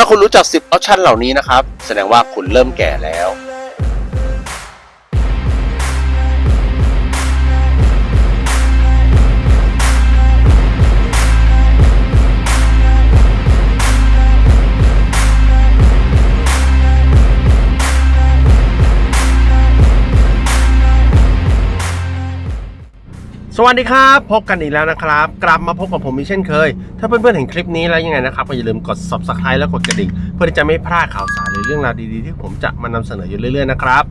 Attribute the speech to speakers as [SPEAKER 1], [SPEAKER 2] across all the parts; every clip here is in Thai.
[SPEAKER 1] ถ้าคุณรู้จัก 10 ออปชันเหล่านี้นะครับ แสดงว่าคุณเริ่มแก่แล้ว
[SPEAKER 2] สวัสดีครับ พบกันอีกแล้วนะครับ กลับมาพบกับผมอีกเช่นเคย ถ้าเพื่อนๆเห็นคลิปนี้แล้วยังไงนะครับก็อย่าลืมกด subscribe และกดกระดิ่ง เพื่อที่จะไม่พลาดข่าวสารหรือเรื่องราวดีๆ ที่ผมจะมานำเสนออยู่เรื่อยๆนะครับ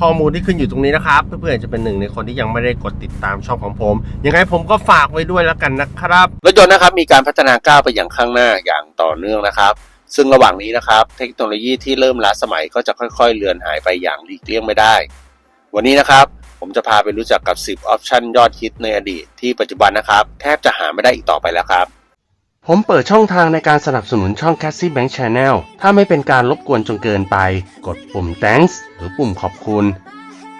[SPEAKER 2] ข้อมูลที่ขึ้นอยู่ตรงนี้นะครับ เพื่อนๆจะเป็นหนึ่งในคนที่ยังไม่ได้กดติดตามช่องของผมยังไงผมก็ฝากไว้ด้วยแล้วกันนะครับ
[SPEAKER 1] รถยนต์นะครับมีการพัฒนาก้าวไปอย่างข้างหน้าอย่างต่อเนื่องนะครับ ซึ่งระหว่างนี้นะครับ เทคโนโลยีที่เริ่มล้าสมัยก็จะค่อย ๆ เลือนหายไปอย่างหลีกเลี่ยงไม่ได้ วันนี้นะครับ ผมจะพาไปรู้จักกับ 10 ออปชันยอดฮิตในอดีตที่ปัจจุบันนะครับ แทบจะหาไม่ได้อีกต่อไปแล้วครับ
[SPEAKER 2] ผมเปิดช่องทางในการสนับสนุนช่อง Cassie Bank Channel ถ้าไม่เป็นการรบกวนจนเกินไป กดปุ่ม thanks หรือปุ่มขอบคุณ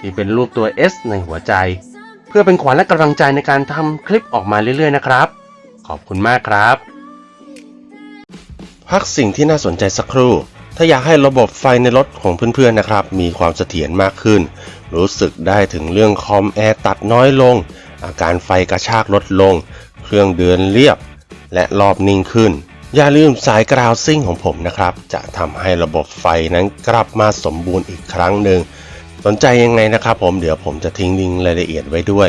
[SPEAKER 2] ที่เป็นรูปตัว S ในหัวใจ เพื่อเป็นขวัญและกำลังใจในการทำคลิปออกมาเรื่อยๆนะครับ ขอบคุณมากครับ พักสิ่งที่น่าสนใจสักครู่ ถ้าอยากให้ระบบไฟในรถของเพื่อนๆนะครับ มีความเสถียรมากขึ้น รู้สึกได้ถึงเรื่องคอมแอร์ตัดน้อยลง อาการไฟกระชากลดลง เครื่องเดินเรียบ และรอบนิ่งขึ้น อย่าลืมสายกราวซิ่งของผมนะครับ จะทำให้ระบบไฟนั้นกลับมาสมบูรณ์อีกครั้งหนึ่งสนใจยังไงนะครับ ผมเดี๋ยวผมจะทิ้งลิงก์รายละเอียดไว้ด้วย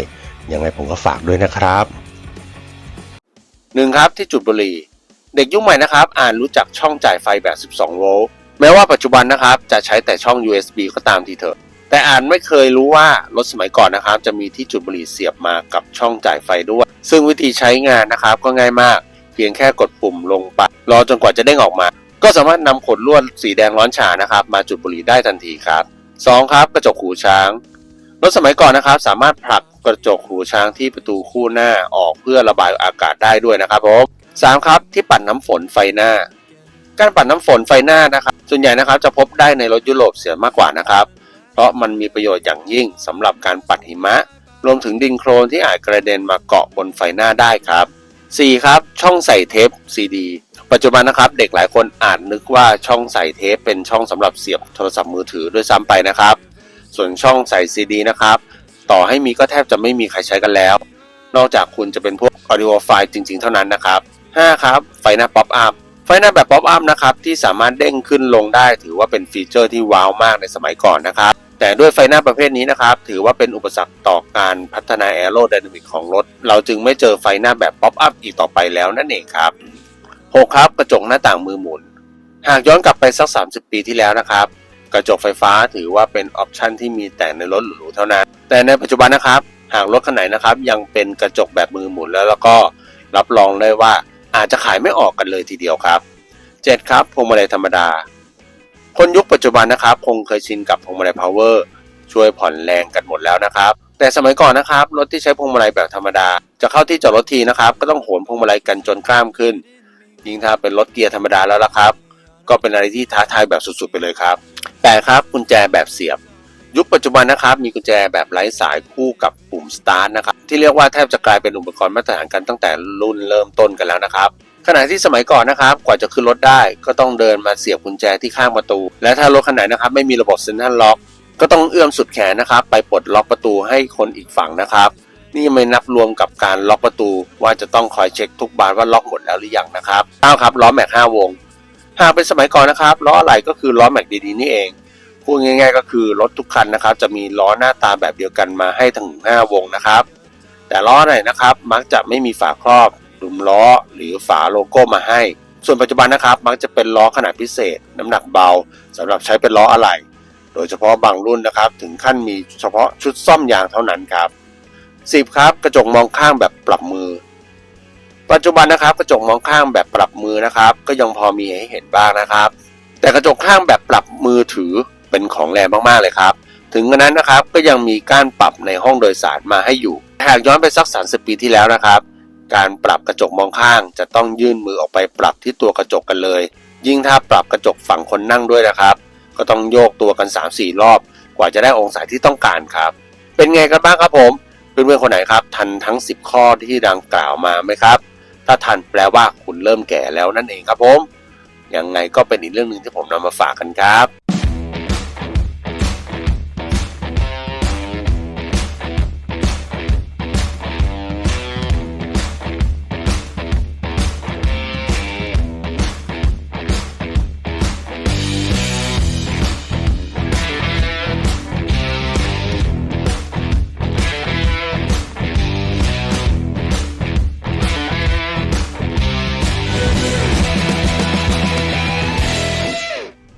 [SPEAKER 2] ยังไงผมก็ฝากด้วยนะครับ
[SPEAKER 1] หนึ่งครับที่จุดบุหรี่เด็กยุคใหม่นะครับ อ่านรู้จักช่องจ่ายไฟแบบ 12 โวลต์ แม้ว่าปัจจุบันนะครับจะใช้แต่ช่อง USB ก็ตามทีเถอะ แต่อ่านไม่เคยรู้ว่ารถสมัยก่อนนะครับ จะมีที่จุดบุหรี่เสียบมากับช่องจ่ายไฟด้วย ซึ่งวิธีใช้งานนะครับก็ง่ายมาก เพียงแค่กดปุ่มลงไปรอจนกว่าจะเด้งออกมา ก็สามารถนำขนลวดสีแดงร้อนฉานะครับ มาจุดบุหรี่ได้ทันทีครับ 2. ครับ กระจกหูช้างรถสมัยก่อนนะครับ สามารถผลักกระจกหูช้างที่ประตูคู่หน้าออกเพื่อระบายอากาศได้ด้วยนะครับผมสามครับที่ปัดน้ำฝนไฟหน้า การปัดน้ำฝนไฟหน้านะครับ ส่วนใหญ่นะครับจะพบได้ในรถยุโรปเสียมากกว่านะครับ เพราะมันมีประโยชน์อย่างยิ่งสำหรับการปัดหิมะ รวมถึงดินโครนที่อาจกระเด็นมาเกาะบนไฟหน้าได้ครับ 4. ครับ ช่องใส่เทปซีดีปัจจุบันนะครับเด็กหลายคนอาจนึกว่าช่องใส่เทปเป็นช่องสำหรับเสียบโทรศัพท์มือถือด้วยซ้ำไปนะครับ ส่วนช่องใส่ซีดีนะครับ ต่อให้มีก็แทบจะไม่มีใครใช้กันแล้ว นอกจากคุณจะเป็นพวก audio file จริง ๆ เท่านั้นนะครับ 5. ครับ ไฟหน้าป๊อปอัพ ไฟหน้าแบบป๊อปอัพนะครับที่สามารถเด้งขึ้นลงได้ ถือว่าเป็นฟีเจอร์ที่ว้าวมากในสมัยก่อนนะครับ แต่ด้วยไฟหน้าประเภทนี้นะครับ ถือว่าเป็นอุปสรรคต่อการพัฒนาแอโรไดนามิกของรถ เราจึงไม่เจอไฟหน้าแบบป๊อปอัพอีกต่อไปแล้วนั่นเองครับ 6. ครับ กระจกหน้าต่างมือหมุน หากย้อนกลับไปสัก 30 ปีที่แล้วนะครับ กระจกไฟฟ้าถือว่าเป็นออปชันที่มีแต่ในรถหรูๆเท่านั้น แต่ในปัจจุบันนะครับ หากรถคันไหนนะครับยังเป็นกระจกแบบมือหมุนแล้วแล้วก็รับรองได้ว่า อาจจะขายไม่ออกกันเลยทีเดียวครับ 7. ครับพวงมาลัยธรรมดา คนยุคปัจจุบันนะครับ คงเคยชินกับพวงมาลัยพาวเวอร์ช่วยผ่อนแรงกันหมดแล้วนะครับ แต่สมัยก่อนนะครับรถที่ใช้พวงมาลัยแบบธรรมดา จะเข้าที่จอดรถทีนะครับ ก็ต้องโหนพวงมาลัยกันจนกล้ามขึ้น ยิ่งถ้าเป็นรถเกียร์ธรรมดาแล้วล่ะครับ ก็เป็นอะไรที่ท้าทายแบบสุดๆไปเลยครับ แต่ครับกุญแจแบบเสียบ ยุคปัจจุบันนะครับมีกุญแจแบบไร้สายคู่กับปุ่มสตาร์ทนะครับที่เรียกว่าแทบจะกลายเป็นอุปกรณ์มาตรฐานกันตั้งแต่รุ่นเริ่มต้นกันแล้วนะครับขณะที่สมัยก่อนนะครับกว่าจะขึ้นรถได้ก็ต้องเดินมาเสียบกุญแจที่ข้างประตู และถ้ารถคันไหนนะครับไม่มีระบบเซ็นทรัลล็อกก็ต้องเอื้อมสุดแขนนะครับ ไปปลดล็อกประตูให้คนอีกฝั่งนะครับ นี่ไม่นับรวมกับการล็อกประตู ว่าจะต้องคอยเช็คทุกบานว่าล็อกหมดแล้วหรือยังนะครับเอาครับล้อแม็ก5วงหากเป็นสมัยก่อนนะครับล้ออะไหล่ก็คือล้อแม็กดีๆนี่เอง พูดง่าย ๆ ก็คือรถทุกคันนะครับ จะมีล้อหน้าตาแบบเดียวกันมาให้ถึง5วงนะครับ แต่ล้อไหนนะครับ มักจะไม่มีฝาครอบดุมล้อหรือฝาโลโก้มาให้ ส่วนปัจจุบันนะครับ มักจะเป็นล้อขนาดพิเศษ น้ำหนักเบาสำหรับใช้เป็นล้ออะไหล่โดยเฉพาะบางรุ่นนะครับ ถึงขั้นมีเฉพาะชุดซ่อมยางเท่านั้นครับ10ครับกระจกมองข้างแบบปรับมือ ปัจจุบันนะครับ กระจกมองข้างแบบปรับมือนะครับ ก็ยังพอมีให้เห็นบ้างนะครับ แต่กระจกข้างแบบปรับมือถือ เป็นของแรงมากๆเลยครับ ถึงกระนั้นนะครับก็ยังมีการปรับในห้องโดยสารมาให้อยู่ หากย้อนไปสัก 30 ปีที่แล้วนะครับ การปรับกระจกมองข้างจะต้องยื่นมือออกไปปรับที่ตัวกระจกกันเลย ยิ่งถ้าปรับกระจกฝั่งคนนั่งด้วยนะครับ ก็ต้องโยกตัวกัน 3-4 รอบ กว่าจะได้องศาที่ต้องการครับ เป็นไงกันบ้างครับผมเพื่อนๆคนไหนครับ ทันทั้ง 10 ข้อที่ดังกล่าวมาไหมครับ ถ้าทันแปลว่าคุณเริ่มแก่แล้วนั่นเองครับผมยังไงก็เป็นอีกเรื่องหนึ่งที่ผมนำมาฝากกันครับ